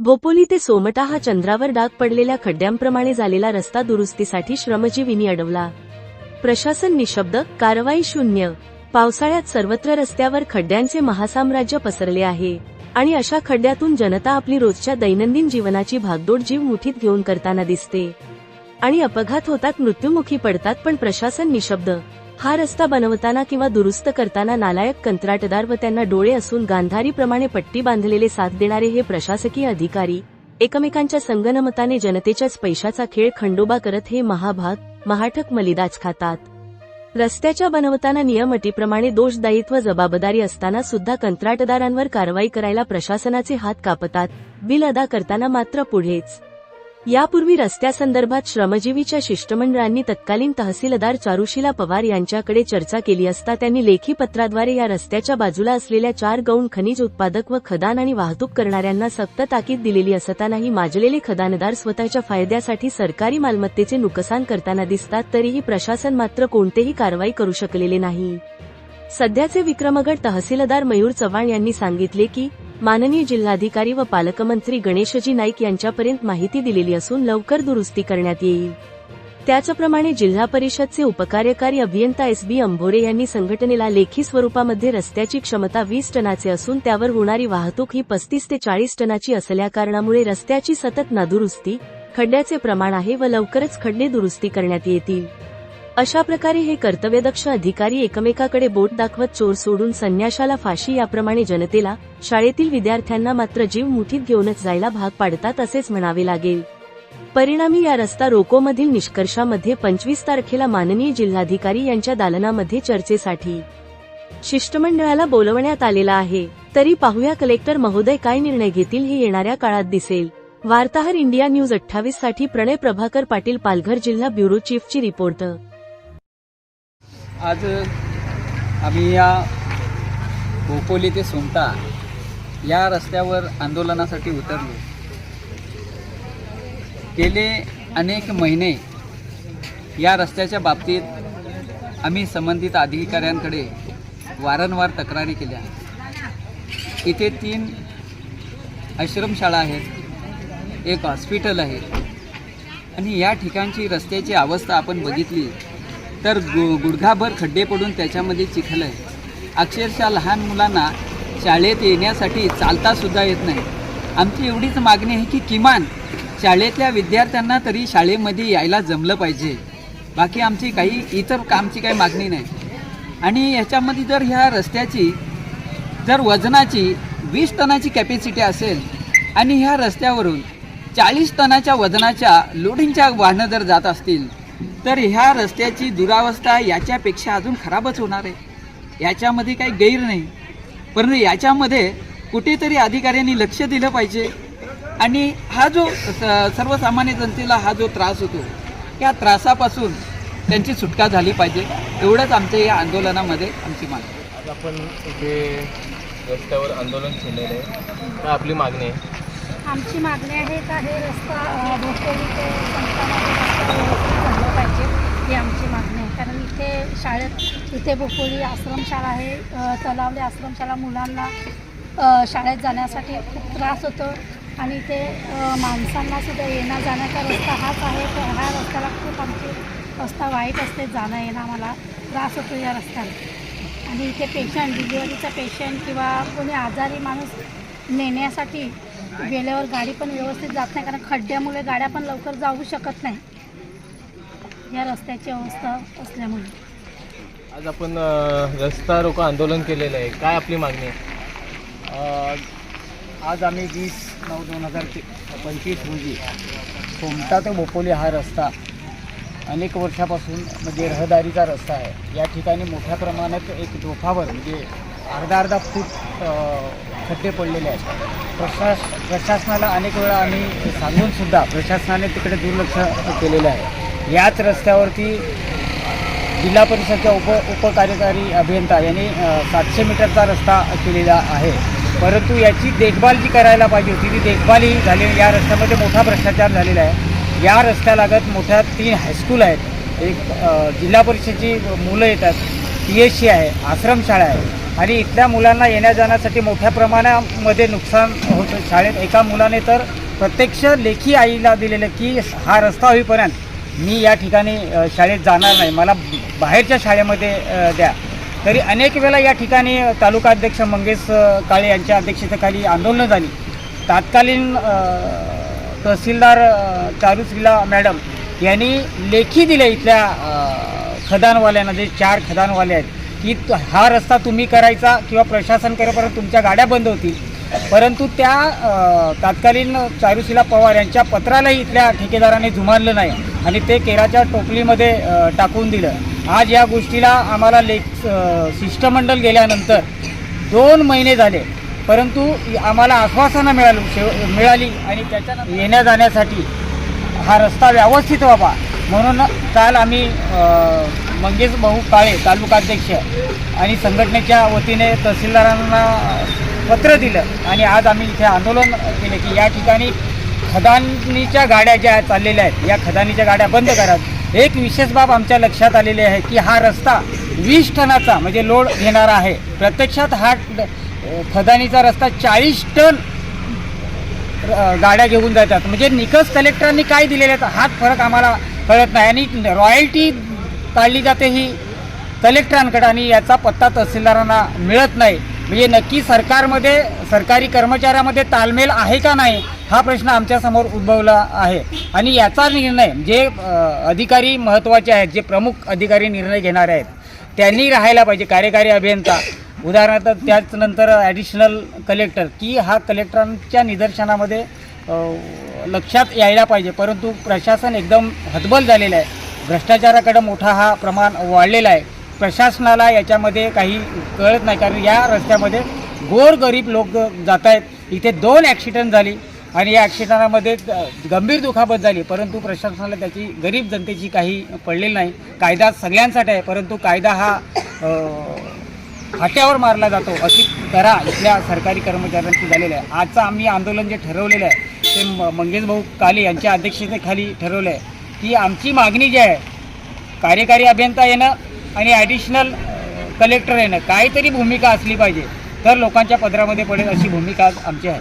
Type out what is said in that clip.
बोपोली ते सोमटा हा चंद्रावर डाग पडलेल्या खड्ड्यांप्रमाणे झालेला रस्ता दुरुस्तीसाठी श्रमजीवींनी अडवला. प्रशासन निशब्द कारवाई शून्य. पावसाळ्यात सर्वत्र रस्त्यावर खड्ड्यांचे महासाम्राज्य पसरले आहे. आणि अशा खड्ड्यातून जनता आपली रोजच्या दैनंदिन जीवनाची भागदौड जीव मुठीत घेऊन करताना दिसते. आणि अपघात होतात मृत्युमुखी पडतात पण प्रशासन निशब्द. हा रस्ता बनवताना किंवा दुरुस्त करताना नालायक कंत्राटदार व त्यांना डोळे असून गांधारीप्रमाणे पट्टी बांधलेले साथ देणारे हे प्रशासकीय अधिकारी एकमेकांच्या संगनमताने जनतेच्याच पैशाचा खेळ खंडोबा करत हे महाभाग महाठक मलिदाच खातात. रस्त्याच्या बनवताना नियम अटीप्रमाणे दोषदायित्व जबाबदारी असताना सुद्धा कंत्राटदारांवर कारवाई करायला प्रशासनाचे हात कापतात. बिल अदा करताना मात्र पुढेच. यापूर्वी रस्त्यासंदर्भात श्रमजीवीच्या शिष्टमंडळांनी तत्कालीन तहसीलदार चारुशिला पवार यांच्याकडे चर्चा केली असता त्यांनी लेखी पत्राद्वारे या रस्त्याच्या बाजूला असलेल्या चार गौण खनिज उत्पादक व खदान आणि वाहतूक करणाऱ्यांना सक्त ताकीद दिलेली असतानाही माजलेले खदानदार स्वतःच्या फायद्यासाठी सरकारी मालमत्तेचे नुकसान करताना दिसतात तरीही प्रशासन मात्र कोणतेही कारवाई करू शकलेले नाही. सध्याचे विक्रमगड तहसीलदार मयूर चव्हाण यांनी सांगितले की माननीय जिल्हाधिकारी व पालकमंत्री गणेशजी नाईक यांच्यापर्यंत माहिती दिलेली असून लवकर दुरुस्ती करण्यात येईल. त्याचप्रमाणे जिल्हा परिषदचे उपकार्यकारी अभियंता एस बी अंभोरे यांनी संघटनेला लेखी स्वरूपामध्ये रस्त्याची क्षमता वीस टनाचे असून त्यावर होणारी वाहतूक ही पस्तीस ते चाळीस टनाची असल्याकारणामुळे रस्त्याची सतत नादुरुस्ती खड्ड्याचे प्रमाण आहे व लवकरच खड्डे दुरुस्ती करण्यात येतील. अशा प्रकारे हे कर्तव्यदक्ष अधिकारी एकमेकाकडे बोट दाखवत चोर सोडून संन्याशाला फाशी याप्रमाणे जनतेला शाळेतील विद्यार्थ्यांना मात्र जीव मुठीत घेऊनच जायला भाग पाडतात असेच म्हणावे लागेल. परिणामी या रस्ता रोकोमधील निष्कर्षामध्ये पंचवीस तारखेला माननीय जिल्हाधिकारी यांच्या दालनामध्ये चर्चेसाठी शिष्टमंडळाला बोलवण्यात आलेला आहे. तरी पाहूया कलेक्टर महोदय काय निर्णय घेतील हे येणाऱ्या काळात दिसेल. वार्ताहर इंडिया न्यूज अठ्ठावीससाठी प्रणय प्रभाकर पाटील पालघर जिल्हा ब्युरो चीफची रिपोर्ट आज आम्ही या भोपोली ते सोमटा या रस्त्यावर आंदोलनासाठी उतरलो. गेले अनेक महिने या रस्त्याच्या बाबतीत आम्ही संबंधित अधिकाऱ्यांकडे वारंवार तक्रारी केल्या. इथे तीन आश्रमशाळा आहेत एक हॉस्पिटल आहे आणि या ठिकाणची रस्त्याची अवस्था आपण बघितली. तर गु गुडघाभर खड्डे पडून त्याच्यामध्ये चिखल आहे. अक्षरशः लहान मुलांना शाळेत येण्यासाठी चालतासुद्धा येत नाही. आमची एवढीच मागणी आहे की किमान शाळेतल्या विद्यार्थ्यांना तरी शाळेमध्ये यायला जमलं पाहिजे. बाकी आमची काही इतर कामची काही मागणी नाही. आणि ह्याच्यामध्ये जर ह्या रस्त्याची जर वजनाची वीस टनाची कॅपॅसिटी असेल आणि ह्या रस्त्यावरून चाळीस टनाच्या वजनाच्या लोडिंगच्या वाहनं जर जात असतील तर ह्या रस्त्याची दुरावस्था याच्यापेक्षा अजून खराबच होणार आहे. याच्यामध्ये काही गैर नाही. परंतु याच्यामध्ये कुठेतरी अधिकाऱ्यांनी लक्ष दिलं पाहिजे. आणि हा जो सर्वसामान्य जनतेला हा जो त्रास होतो या त्रासापासून त्यांची सुटका झाली पाहिजे. एवढंच आमच्या या आंदोलनामध्ये आमची मागणी आज आपण इथे रस्त्यावर आंदोलन केलेलं आहे. काय आपली मागणी आहे? आमची मागणी आहे का हे रस्ता अ, भोपोली ते संस्थानाचा रस्ता व्यवस्थित झाला पाहिजे ही आमची मागणी आहे. कारण इथे शाळेत इथे भोपोली आश्रमशाळा आहे अ, तलावले आश्रमशाळा मुलांना शाळेत जाण्यासाठी खूप त्रास होतो आणि इथे माणसांनासुद्धा माणसांना सुद्धा येण्या जाण्याचा रस्ता हाच आहे. तर ह्या रस्त्याला खूप आमची रस्ता वाईट असते जाणं येणं आम्हाला त्रास होतो या रस्त्याला. आणि इथे पेशंट डिलिव्हरीचा पेशंट किंवा कोणी आजारी माणूस नेण्यासाठी गेल्यावर गाडी पण व्यवस्थित जात नाही. कारण खड्ड्यामुळे गाड्या पण लवकर जाऊ शकत नाही. या रस्त्याची अवस्था असल्यामुळे. आज आपण अ, रस्ता रोको आंदोलन केलेलं आहे. काय आपली मागणी आहे? अ, आज आम्ही वीस नऊ दोन हजार ते पंचवीस रोजी सोमटा ते बोपोली हा रस्ता अनेक वर्षापासून म्हणजे रहदारीचा रस्ता आहे. या ठिकाणी मोठ्या प्रमाणात एक डोफावर म्हणजे अर्धा अर्धा फूट अ, खड्डे पडलेले आहेत. प्रशास प्रशासनाला अनेक वेळा आम्ही सांगूनसुद्धा प्रशासनाने तिकडे दुर्लक्ष केलेलं आहे. याच रस्त्यावरती जिल्हा परिषदच्या उप उपकार्यकारी अभियंता यांनी सातशे मीटरचा रस्ता केलेला आहे. परंतु याची देखभाल जी करायला पाहिजे होती ती देखभालही झाली या रस्त्यामध्ये मोठा भ्रष्टाचार झालेला आहे. या रस्त्यालागत मोठ्या तीन हायस्कूल आहेत. एक जिल्हा परिषदची मुलं येतात पी एस सी आहे आश्रमशाळा आहे. आणि इथल्या मुलांना येण्या जाण्यासाठी मोठ्या प्रमाणामध्ये नुकसान होतं शाळेत एका मुलाने तर प्रत्यक्ष लेखी आईला दिलेलं की हा रस्ता होईपर्यंत मी या ठिकाणी शाळेत जाणार नाही. मला बाहेरच्या शाळेमध्ये द्या. तरी अनेक वेळा या ठिकाणी तालुका अध्यक्ष मंगेश काळे यांच्या अध्यक्षतेखाली आंदोलनं झाली. तात्कालीन तहसीलदार चारुश्रीला मॅडम यांनी लेखी दिल्या इथल्या खदानवाल्यांना जे चार खदानवाले आहेत की हा रस्ता तुम्ही करायचा किंवा प्रशासन करेपर्यंत तुमच्या गाड्या बंद होतील. परंतु त्या तात्कालीन चारुशिला पवार यांच्या पत्रालाही इथल्या ठेकेदाराने जुमानलं नाही आणि ते केराच्या टोपलीमध्ये टाकून दिलं. आज या गोष्टीला आम्हाला लेख शिष्टमंडळ गेल्यानंतर दोन महिने झाले. परंतु आम्हाला आश्वासनं मिळाली शेव मिळाली आणि त्याच्यानंतर येण्या जाण्यासाठी हा रस्ता व्यवस्थित व्हावा. म्हणून काल आम्ही मंगेश भाऊ काळे तालुकाध्यक्ष आणि संघटनेच्या वतीने तहसीलदारांना पत्र दिलं. आणि आज आम्ही इथे आंदोलन केले की या ठिकाणी खदानीच्या गाड्या ज्या चाललेल्या आहेत या खदानीच्या गाड्या बंद करा. एक विशेष बाब आमच्या लक्षात आलेली आहे की हा रस्ता वीस टनाचा म्हणजे लोड घेणारा आहे. प्रत्यक्षात हा खदानीचा रस्ता चाळीस टन गाड्या घेऊन जातात. म्हणजे निकस कलेक्टरांनी काय दिलेले आहेत हाच फरक आम्हाला कळत नाही. आणि रॉयल्टी काढली जाते ही कलेक्टरांकडे आणि याचा पत्ता तहसीलदारांना मिळत नाही. म्हणजे नक्की सरकारमध्ये सरकारी कर्मचाऱ्यामध्ये ताळमेल आहे का नाही हा प्रश्न आमच्यासमोर उद्भवला आहे. आणि याचा निर्णय जे अधिकारी महत्त्वाचे आहेत जे प्रमुख अधिकारी निर्णय घेणारे आहेत त्यांनी राहायला पाहिजे कार्यकारी अभियंता. उदाहरणार्थ त्याचनंतर ॲडिशनल कलेक्टर की हा कलेक्टरांच्या निदर्शनामध्ये लक्षात यायला पाहिजे. परंतु प्रशासन एकदम हतबल झालेलं आहे. भ्रष्टाचाराकडे मोठा हा प्रमाण वाढलेला आहे. प्रशासनाला याच्यामध्ये काही कळत नाही कारण या रस्त्यामध्ये गोरगरीब लोक जात आहेत. इथे दोन ॲक्सिडेंट झाली आणि या ॲक्सिडेंटामध्ये गंभीर दुखापत झाली. परंतु प्रशासनाला त्याची गरीब जनतेची काही पडलेली नाही. कायदा सगळ्यांसाठी आहे परंतु कायदा हा हाट्यावर मारला जातो. अशी तरा इथल्या सरकारी कर्मचाऱ्यांची झालेलं आहे. आजचं आम्ही आंदोलन जे ठरवलेलं आहे ते म- मंगेश भाऊ काले यांच्या अध्यक्षतेखाली ठरवलं आहे की आमची मागणी जी आहे कार्यकारी अभियंता येणं आणि ॲडिशनल कलेक्टर येणं काहीतरी भूमिका असली पाहिजे तर लोकांच्या पदरामध्ये पडेल अशी भूमिका आमची आहे.